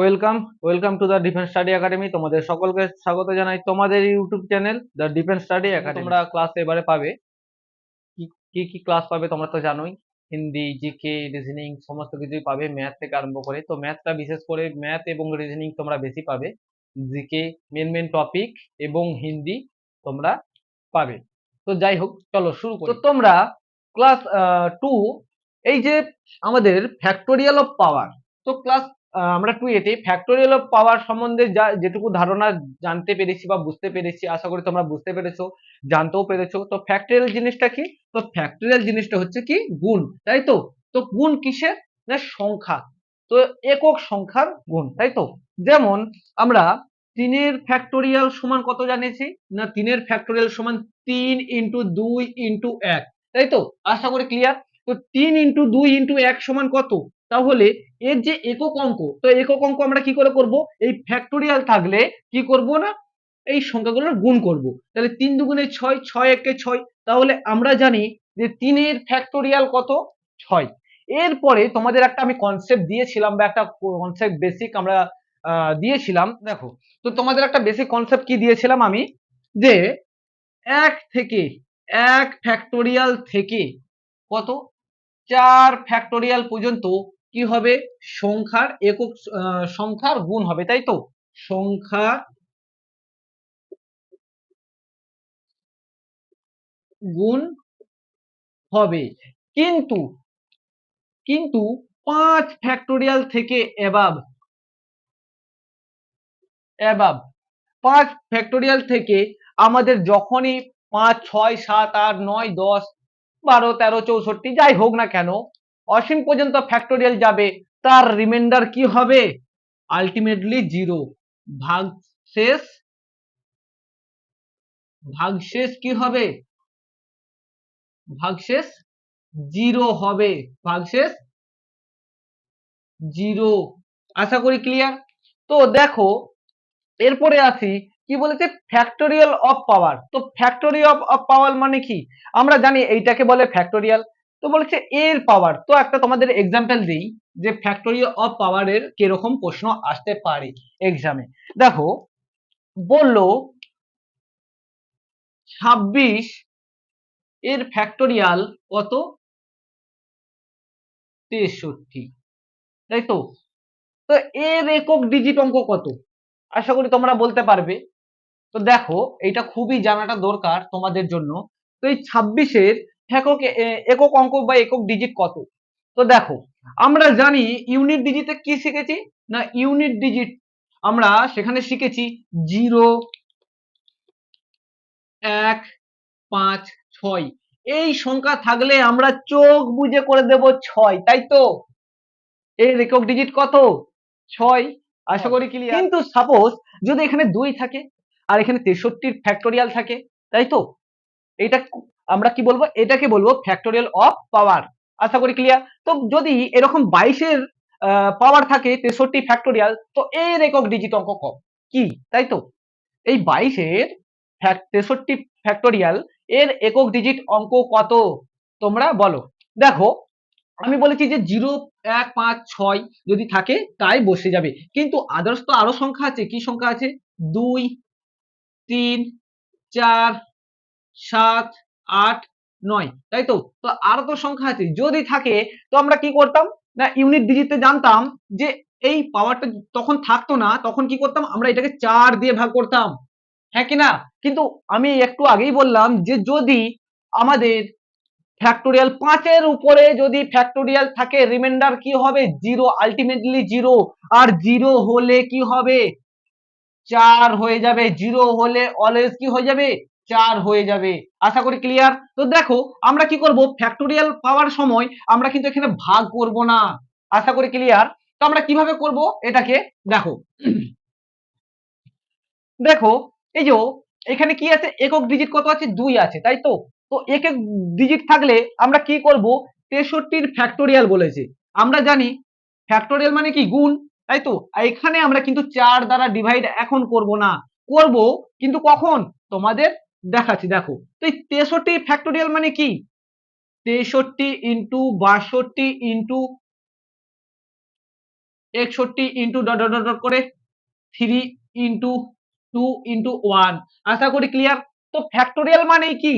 Welcome welcome to the defence study academy তোমাদের সকলকে স্বাগত জানাই তোমাদের YouTube channel the defence study academy তোমরা ক্লাস এবারে পাবে। কি- কি ক্লাস পাবে তোমরা তো জানোই। হিন্দি জিকে রিজনিং সমস্ত কিছুই পাবে ম্যাথ থেকে আরম্ভ করে। তো ম্যাথটা বিশেষ করে ম্যাথ এবং রিজনিং তোমরা বেশি পাবে। জিকে মেন মেন টপিক এবং হিন্দি তোমরা পাবে। তো যাই হোক, চলো শুরু করি। তোমরা ক্লাস টু এই যে আমাদের ফ্যাক্টোরিয়াল অফ পাওয়ার তো ক্লাস আমরা টু এতে ফ্যাক্টোরিয়াল অফ পাওয়ার সম্বন্ধে যা, যেটুকু ধারণা জানতে পেরেছি বা বুঝতে পেরেছি, আশা করি তোমরা বুঝতে পেরেছ, জানতেও পেরেছ। তো ফ্যাক্টোরিয়াল জিনিসটা কি? তো ফ্যাক্টোরিয়াল জিনিসটা হচ্ছে কি? গুণ, তাই তো? তো গুণ কিসের? না সংখ্যা। তো একক সংখ্যার গুণ, তাই তো? যেমন আমরা তিনের ফ্যাক্টোরিয়াল সমান কত জানিয়েছি? না তিনের ফ্যাক্টোরিয়াল সমান তিন ইন্টু দুই ইন্টু এক, তাই তো? আশা করি ক্লিয়ার তো তিন ইন্টু দুই ইন্টু এক সমান কত? তাহলে এর যে একক অঙ্ক, তো একক অঙ্ক আমরা কি করে করব? এই ফ্যাক্টোরিয়াল থাকলে কি করব না? এই সংখ্যাগুলোর গুণ করব। তাহলে তিন দুগুণে ছয় ছয় একে ছয়, তাহলে আমরা জানি যে তিনের ফ্যাক্টোরিয়াল কত? ছয়। এরপরে তোমাদের একটা আমি কনসেপ্ট দিয়েছিলাম বা একটা কনসেপ্ট বেসিক আমরা দিয়েছিলাম, দেখো। তো তোমাদের একটা বেসিক কনসেপ্ট কি দিয়েছিলাম আমি? যে এক থেকে এক ফ্যাক্টোরিয়াল থেকে কত? চার ফ্যাক্টোরিয়াল পর্যন্ত কি হবে? সংখ্যার একক সংখ্যার গুণ হবে, তাই তো? সংখ্যার গুণ হবে। কিন্তু কিন্তু পাঁচ ফ্যাক্টোরিয়াল থেকে এবাব এবাব পাঁচ ফ্যাক্টোরিয়াল থেকে আমাদের যখনই পাঁচ, ছয়, সাত, আট, নয়, দশ, বারো, তেরো, চৌষট্টি, যাই হোক না কেন অসীম পর্যন্ত ফ্যাক্টোরিয়াল যাবে, তার রিমাইন্ডার কি হবে? আলটিমেটলি জিরো ভাগশেষ ভাগশেষ কি হবে? ভাগশেষ জিরো হবে। ভাগশেষ জিরো আশা করি ক্লিয়ার তো দেখো, এরপরে আসি কি বলেছে? ফ্যাক্টোরিয়াল অফ পাওয়ার তো ফ্যাক্টোরিয়াল অফ পাওয়ার মানে কি? আমরা জানি এইটাকে বলে ফ্যাক্টোরিয়াল তো বলেছে এর পাওয়ার তো একটা তোমাদের এক্সাম্পল দিই যে ফ্যাক্টোরিয়াল অফ পাওয়ারের কীরকম প্রশ্ন আসতে পারে এক্সামে দেখো, বলল ছাব্বিশ এর ফ্যাক্টোরিয়াল কত? তেষট্টি। তাই তো? তো এর একক ডিজিট অঙ্ক কত? আশা করি তোমরা বলতে পারবে। তো দেখো এটা খুবই জানাটা দরকার তোমাদের জন্য। তো এই ছাব্বিশের একক একক অঙ্ক বা একক ডিজিট কত? তো দেখো, আমরা জানি ইউনিট ডিজিটে কি শিখেছি? না ইউনিট ডিজিট আমরা সেখানে শিখেছি জিরো এক, পাঁচ, ছয়। এই সংখ্যা থাকলে আমরা চোখ বুঝে করে দেব ছয়, তাই তো? এর একক ডিজিট কত? ছয়। আশা করি ক্লিয়ার কিন্তু সাপোজ যদি এখানে দুই থাকে, আর এখানে তেষট্টির ফ্যাক্টোরিয়াল থাকে, তাই তো? এটা আমরা কি বলব? এটাকে বলব ফ্যাক্টোরিয়াল অফ পাওয়ার আশা করি ক্লিয়ার তো যদি এরকম বাইশের পাওয়ার থাকে, তেষট্টি ফ্যাক্টোরিয়াল তো এর একক ডিজিট অঙ্ক কম। কি? তাই তো? এই বাইশের তেষট্টি ফ্যাক্টোরিয়াল এর একক ডিজিট অঙ্ক কত? তোমরা বলো। দেখো, আমি বলেছি যে জিরো, এক, পাঁচ, ছয় যদি থাকে, তাই বসে যাবে। কিন্তু আদার্স তো আরও সংখ্যা আছে। কি সংখ্যা আছে? দুই, তিন, চার, সাত আট নয়, তাই তো? তো আরও তো সংখ্যা আছে। যদি থাকে, তো আমরা কি করতাম? না ইউনিট ডিজিটে জানতাম যে এই পাওয়ারটা তখন থাকতো না, তখন কি করতাম? আমরা এটাকে চার দিয়ে ভাগ করতাম। হ্যাঁ কি না? কিন্তু আমি একটু আগেই বললাম যে যদি আমাদের ফ্যাক্টোরিয়াল পাঁচের উপরে যদি ফ্যাক্টোরিয়াল থাকে রিমাইন্ডার কি হবে? জিরো আলটিমেটলি জিরো আর জিরো হলে কি হবে? চার হয়ে যাবে। জিরো হলে অলওয়েজ কি হয়ে যাবে? চার হয়ে যাবে। আশা করি ক্লিয়ার তো দেখো, আমরা কি করব? ফ্যাক্টোরিয়াল পাওয়ার সময় আমরা কিন্তু এখানে ভাগ করব না। আশা করি ক্লিয়ার তো আমরা কীভাবে করব? এটাকে দেখো। দেখো, এই যে এখানে কি আছে? একক ডিজিট কত আছে? দুই আছে, তাই তো? তো একক ডিজিট থাকলে আমরা কি করব? তেষট্টির ফ্যাক্টোরিয়াল বলেছে। আমরা জানি ফ্যাক্টোরিয়াল মানে কি? গুণ, তাই তো? এখানে আমরা কিন্তু চার দ্বারা ডিভাইড এখন করব না। করব কিন্তু কখন? তোমাদের দেখাচ্ছি, দেখো। তো এই তেষট্টি ফ্যাক্টোরিয়াল মানে কি? তেষট্টি ইন্টু বাষট্টি ইন্টু একষট্টি ইন্টু ডট ডট ডট করে three into two into one আশা করি ক্লিয়ার তো ফ্যাক্টোরিয়াল মানে কি?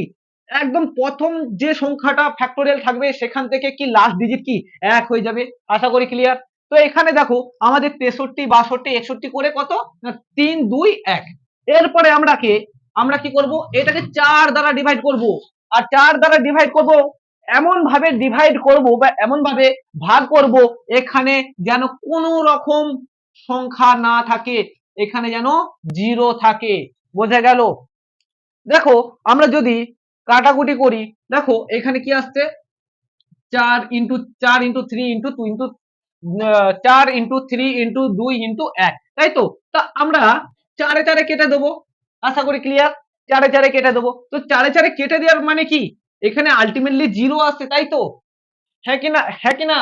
একদম প্রথম যে সংখ্যাটা ফ্যাক্টোরিয়াল থাকবে, সেখান থেকে কি লাস্ট ডিজিট কি? এক হয়ে যাবে। আশা করি ক্লিয়ার তো এখানে দেখো, আমাদের তেষট্টি, বাষট্টি, একষট্টি করে কত? তিন, দুই, এক। এরপরে আমরা কে? আমরা কি করব? এটাকে চার দ্বারা ডিভাইড করব। আর চার দ্বারা ডিভাইড করব এমন ভাবে ডিভাইড করব বা এমন ভাবে ভাগ করব, এখানে যেন কোনো রকম সংখ্যা না থাকে, এখানে যেন জিরো থাকে। বোঝা গেল? দেখো, আমরা যদি কাটাকুটি করি, দেখো, এখানে কি আসছে? চার ইন্টু চার into three into two into চার ইন্টু থ্রি ইন্টু দুই ইন্টু এক, তাই তো? তা আমরা চারে চারে কেটে দেবো। আশা করি ক্লিয়ার চারে চারে কেটে দেবো। তো চারে চারে কেটে দেওয়ার মানে কি? এখানে আলটিমেটলি জিরো আসছে, তাই তো? হ্যাঁ কিনা হ্যাঁ কিনা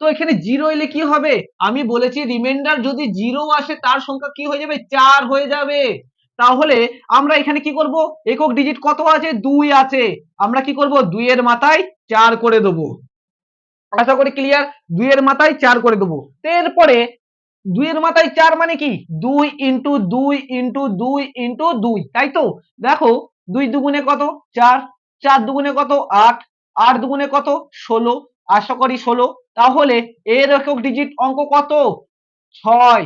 তো এখানে জিরো এলে কি হবে? আমি বলেছি রিমাইন্ডার যদি জিরো আসে, তার সংখ্যা কি হয়ে যাবে? চার হয়ে যাবে। তাহলে আমরা এখানে কি করব? একক ডিজিট কত আছে? দুই আছে। আমরা কি করব? দুইয়ের মাথায় চার করে দেবো। আশা করি ক্লিয়ার দুইয়ের মাথায় চার করে দেবো। এরপরে দুইয়ের মাথায় চার মানে কি? দুই ইন্টু দুই ইন্টু দুই ইন্টু দুই, তাই তো? দেখো, দুই দুগুণে কত? চার চার দুগুণে কত? আট আট দুগুণে কত? ষোলো, আশা করি ষোলো। তাহলে এর একক ডিজিট অঙ্ক কত? ছয়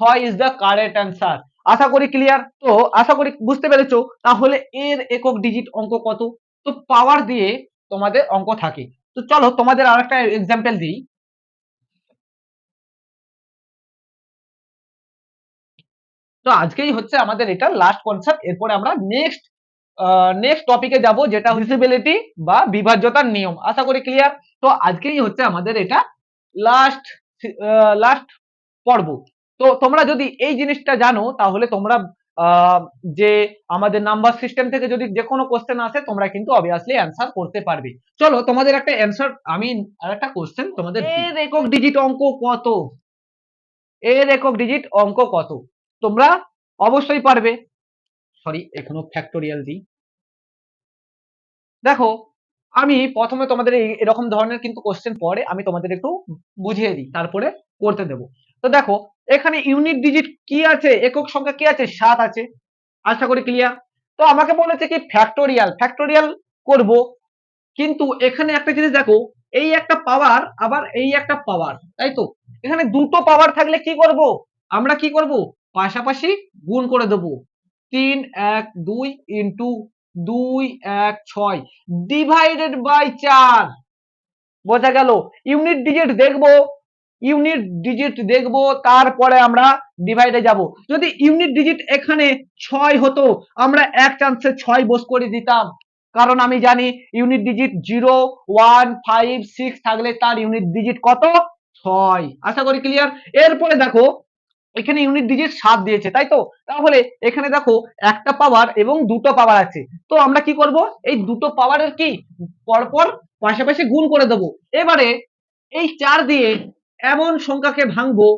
ছয় ইজ দ্য কারেক্ট অ্যান্সার আশা করি ক্লিয়ার তো আশা করি বুঝতে পেরেছ? তাহলে এর একক ডিজিট অঙ্ক কত? তো পাওয়ার দিয়ে তোমাদের অঙ্ক থাকে। তো চলো তোমাদের আর একটা এক্সাম্পল দিই। তো আজকেই হচ্ছে আমাদের এটা লাস্ট কনসেপ্ট এরপরে আমরা নেক্সট নেক্সট টপিকে যাব যেটা ভিজিবিলিটি বা বিভাজ্যতার নিয়ম। আশা করি ক্লিয়ার তো আজকেই হচ্ছে আমাদের এটা লাস্ট লাস্ট পর্ব। তো তোমরা যদি এই জিনিসটা জানো তাহলে তোমরা আহ, যে আমাদের নাম্বার সিস্টেম থেকে যদি যে কোনো কোশ্চেন আসে তোমরা কিন্তু অবভিয়াসলি অ্যান্সার করতে পারবে। চলো তোমাদের একটা অ্যান্সার আমি আর একটা কোশ্চেন তোমাদের এর একক ডিজিট অঙ্ক কত? এর একক ডিজিট অঙ্ক কত? তোমরা অবশ্যই পারবে। সরি এখনও ফ্যাক্টোরিয়াল দিই। দেখো আমি প্রথমে তোমাদের এরকম ধরনের কিন্তু কোশ্চেন পরে আমি তোমাদের একটু বুঝিয়ে দিই তারপরে করতে দেব। তো দেখো এখানে ইউনিট ডিজিট কি আছে? একক সংখ্যা কি আছে? সাত আছে। আশা করি ক্লিয়ার তো আমাকে বলেছে কি ফ্যাক্টোরিয়াল ফ্যাক্টোরিয়াল করব। কিন্তু এখানে একটা জিনিস দেখো এই একটা পাওয়ার আবার এই একটা পাওয়ার তাই তো? এখানে দুটো পাওয়ার থাকলে কি করব? আমরা কি করব? পাশাপাশি গুণ করে দেব। তিন, এক, দুই ইন্টু দুই, এক, ছয়। ডিভাইডেড বাই চার। বোঝা গেল? ইউনিট ডিজিট দেখব ইউনিট ডিজিট দেখব, তারপরে আমরা ডিভাইডে যাব। যদি ইউনিট ডিজিট এখানে ছয় হতো, আমরা এক চান্সে ছয় বস করে দিতাম। কারণ আমি জানি unit digit zero one five six থাকলে তার ইউনিট ডিজিট কত? ছয়। আশা করি ক্লিয়ার এরপরে দেখো এখানে ইউনিট ডিজিট সাত দিয়েছে, তাই তো? তাহলে এখানে দেখো একটা পাওয়ার এবং দুটো পাওয়ার আছে। তো আমরা কি করব? এই দুটো পাওয়ারের কি? পরপর পাশাপাশি গুণ করে দেব। এবারে এই চার দিয়ে এমন সংখ্যাকে ভাঙবো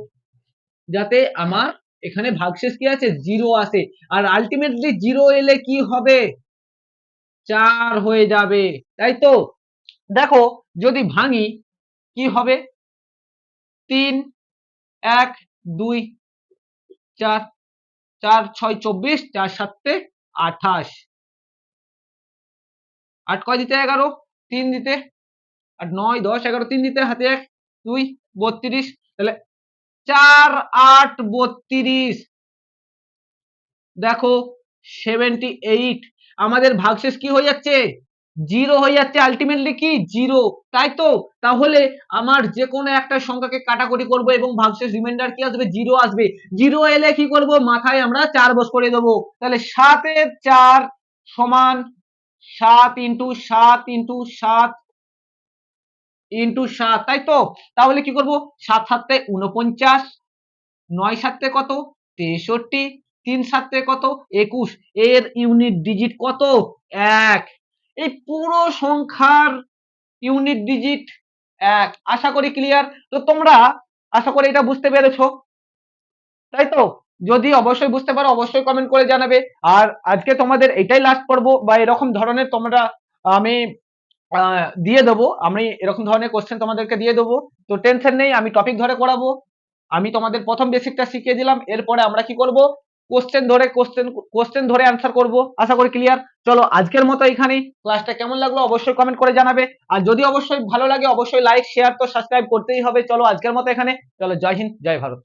যাতে আমার এখানে ভাগশেষ কি আছে? জিরো আছে আর আলটিমেটলি জিরো এলে কি হবে? চার হয়ে যাবে। তাই তো? দেখো যদি ভাঙি, কি হবে? তিন, এক, দুই চার চার, ছয়, চব্বিশ, চার, সাতে, আঠাশ। আট কয় দিতে? এগারো। তিন দিতে? আর নয়, দশ, এগারো, তিন দিতে? হাতে এক, দুই, বত্রিশ। তাহলে চার, আট, বত্রিশ। দেখো সেভেন্টি এইট আমাদের ভাগশেষ কি হয়ে যাচ্ছে? জিরো হয়ে যাচ্ছে আলটিমেটলি কি? জিরো তাই তো? তাহলে আমার যে কোনো একটা সংখ্যাকে কাটাকুটি করব এবং ভাগশেষ রিমাইন্ডার কি আসবে? জিরো আসবে। জিরো এলে কি করব? মাথায় আমরা চার বস করে দেবো। তাহলে সাতের চার সমান সাত ইন্টু সাত ইন্টু সাত ইন্টু সাত, তাই তো? তাহলে কি করব? সাত সাতে উনপঞ্চাশ নয় সাতে কত? তেষট্টি, তিন সাতে কত? একুশ। এর ইউনিট ডিজিট কত? এক। এই পুরো সংখ্যার ইউনিট ডিজিট এক। আশা করি ক্লিয়ার তো তোমরা আশা করি এটা বুঝতে পেরেছ। তাই তো? যদি অবশ্যই বুঝতে পারো, অবশ্যই কমেন্ট করে জানাবে। আর আজকে তোমাদের এটাই লাস্ট করব বা এরকম ধরনের তোমরা আমি দিয়ে দেবো। আমি এরকম ধরনের কোশ্চেন তোমাদেরকে দিয়ে দেবো। তো টেনশন নেই, আমি টপিক ধরে করাবো। আমি তোমাদের প্রথম বেসিকটা শিখিয়ে দিলাম। এরপরে আমরা কি করব? কোশ্চেন ধরে কোশ্চেন কোশ্চেন ধরে অ্যান্সার করব। আশা করি ক্লিয়ার চলো আজকের মতো এখানে। ক্লাসটা কেমন লাগল অবশ্যই কমেন্ট করে জানাবে। আর যদি অবশ্যই ভালো লাগে, অবশ্যই লাইক শেয়ার তো সাবস্ক্রাইব করতেই হবে। চলো আজকের মতো এখানে। চলো জয় হিন্দ, জয় ভারত।